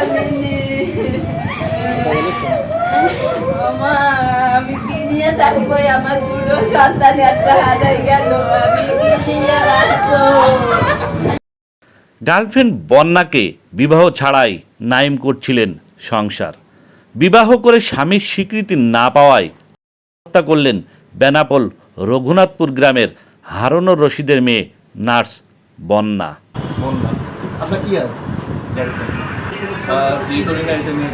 কোনোদিন বলিনি মা আমি কি নিয়ে থাকব? আমার বুড়ো সন্তান একটা হারাই গেল আমি কি নিয়ে গার্লফ্রেন্ড বন্যাকে বিবাহ ছাড়াই নাইম করছিলেন সংসার। বিবাহ করে স্বামীর স্বীকৃতি না পাওয়ায় হত্যা করলেন বেনাপোল রঘুনাথপুর গ্রামের হারুনুর রশিদের মেয়ে নার্স বন্যা। বন্যা। আপনার কি করি না এটা নিয়ে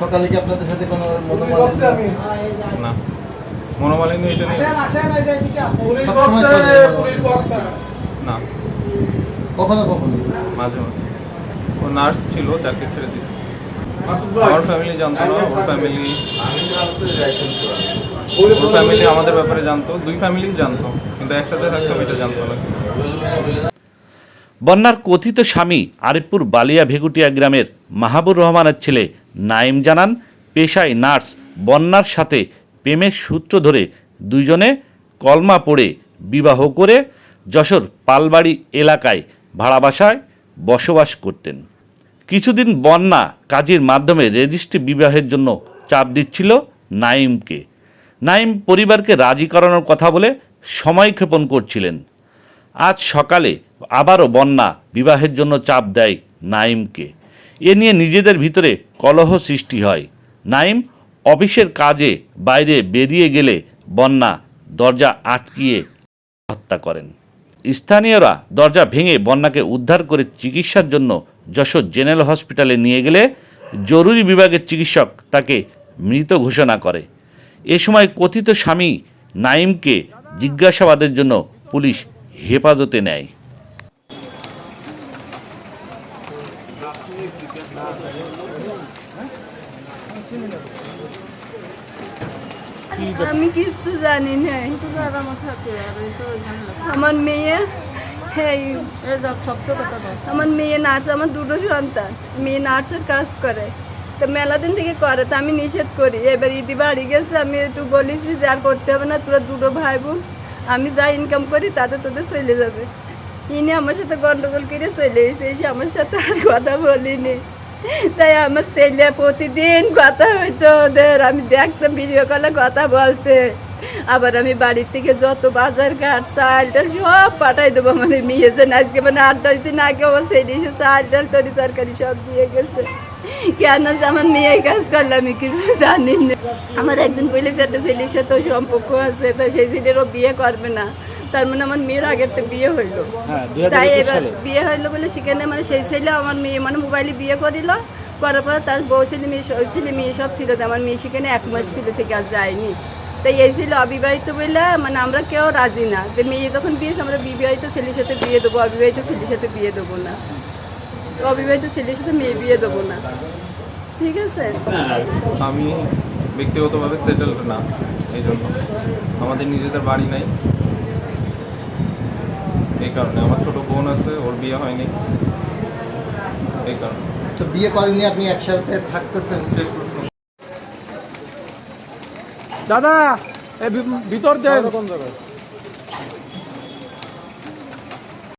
সকালে কি আপনাদের সাথে কোনো মনোমালিন্য? না। মনোমালিন্য এটা নিয়ে? না। কখনো কখনো? মাঝে মাঝে। ও নার্স ছিল চাকরি ছেড়ে দিয়েছে। আমার ফ্যামিলি জানতো না ওর ফ্যামিলি ফ্যামিলি আমাদের ব্যাপারে জানতো, দুই ফ্যামিলি জানতো, কিন্তু একসাথে থাকতাম, এটা জানতো না। বন্যার কথিত স্বামী আরিফপুর বালিয়া ভেগুটিয়া গ্রামের মাহাবুর রহমানের ছেলে নাইম জানান, পেশায় নার্স, বন্যার সাথে প্রেমের সূত্র ধরে দুইজনে কলমা পড়ে বিবাহ করে যশোর পালবাড়ি এলাকায় ভাড়া বাসায় বসবাস করতেন। কিছুদিন বন্যা কাজের মাধ্যমে রেজিস্ট্রি বিবাহের জন্য চাপ দিচ্ছিল নাইমকে। নাইম পরিবারকে রাজি করানোর কথা বলে সময়ক্ষেপণ করছিলেন। আজ সকালে আবারও বন্যা বিবাহের জন্য চাপ দেয় নাইমকে। এ নিয়ে নিজেদের ভিতরে কলহ সৃষ্টি হয়। নাইম অফিসের কাজে বাইরে বেরিয়ে গেলে বন্যা দরজা আটকিয়ে হত্যা করেন। স্থানীয়রা দরজা ভেঙে বন্যাকে উদ্ধার করে চিকিৎসার জন্য যশোর জেনারেল হসপিটালে নিয়ে গেলে জরুরি বিভাগের চিকিৎসক তাকে মৃত ঘোষণা করে। এ সময় কথিত স্বামী নাইমকে জিজ্ঞাসাবাদের জন্য পুলিশ হেফাজতে নেয়। আমি কিচ্ছু জানি না। আমার মেয়ে আমার মেয়ে নার্স, আমার দুটো সন্তান। মেয়ে নার্সের কাজ করে। তো মেলা দিন থেকে করে তো আমি নিষেধ করি। এবার ইদি বাড়ি গেছে, আমি একটু বলেছি যে আর করতে হবে না, তোরা দুটো ভাই বোন আমি যা ইনকাম করি তাতে তোদের চলে যাবে। ইনি আমার সাথে গন্ডগোল করে চলে এসে এসে আমার সাথে আর কথা বলিনি। তাই আমার ছেলে প্রতিদিন কথা হইতো ওদের, আমি দেখতাম ভিডিও কলে কথা বলছে। আবার আমি বাড়ির থেকে যত বাজার ঘাট, চাল টাল সব পাঠাই দেবো মানে মেয়ে যেন আজকে মানে আট দশ দিন আগে আমার ছেলে এসে চাল টাল তরি তরকারি সব দিয়ে গেছে। কেন যে আমার মেয়ে কাজ করলে আমি কিছু জানি না। আমার একদিন বলেছে একটা ছেলের সাথে সম্পর্ক আছে তো সেই ছেলেরও বিয়ে করবে না। তার মানে আমার মেয়ের আগের তো বিয়ে হইল। তাই এবার বিয়ে হইল বলে সেখানে মানে সেই ছেলে আমার মেয়ে মানে মোবাইলে বিয়ে করিল। করার পরে তার বউ ছেলে মেয়ে ছেলে মেয়ে সব ছিল আমার মেয়ে সেখানে এক মাস ছিল থেকে আর যায়নি। তাই এই ছিল অবিবাহিত বলে মানে আমরা কেউ রাজি না। যে মেয়ে যখন বিয়ে আমরা বিবাহিত ছেলের সাথে বিয়ে দেবো অবিবাহিত ছেলের সাথে বিয়ে দেবো না। অবিবাহিত ছেলের সাথে মেয়ে বিয়ে দেবো না। ঠিক আছে? আমি ব্যক্তিগতভাবে সেটেলড না এই জন্য। আমাদের নিজেদের বাড়ি নাই। এই কারণে আমার ছোট বোন আছে ওর বিয়ে হয়নি। এই কারণে। তো বিয়ে করেননি আপনি একসাথে থাকতেছেন? শেষ প্রশ্ন। দাদা ভিতর দেন।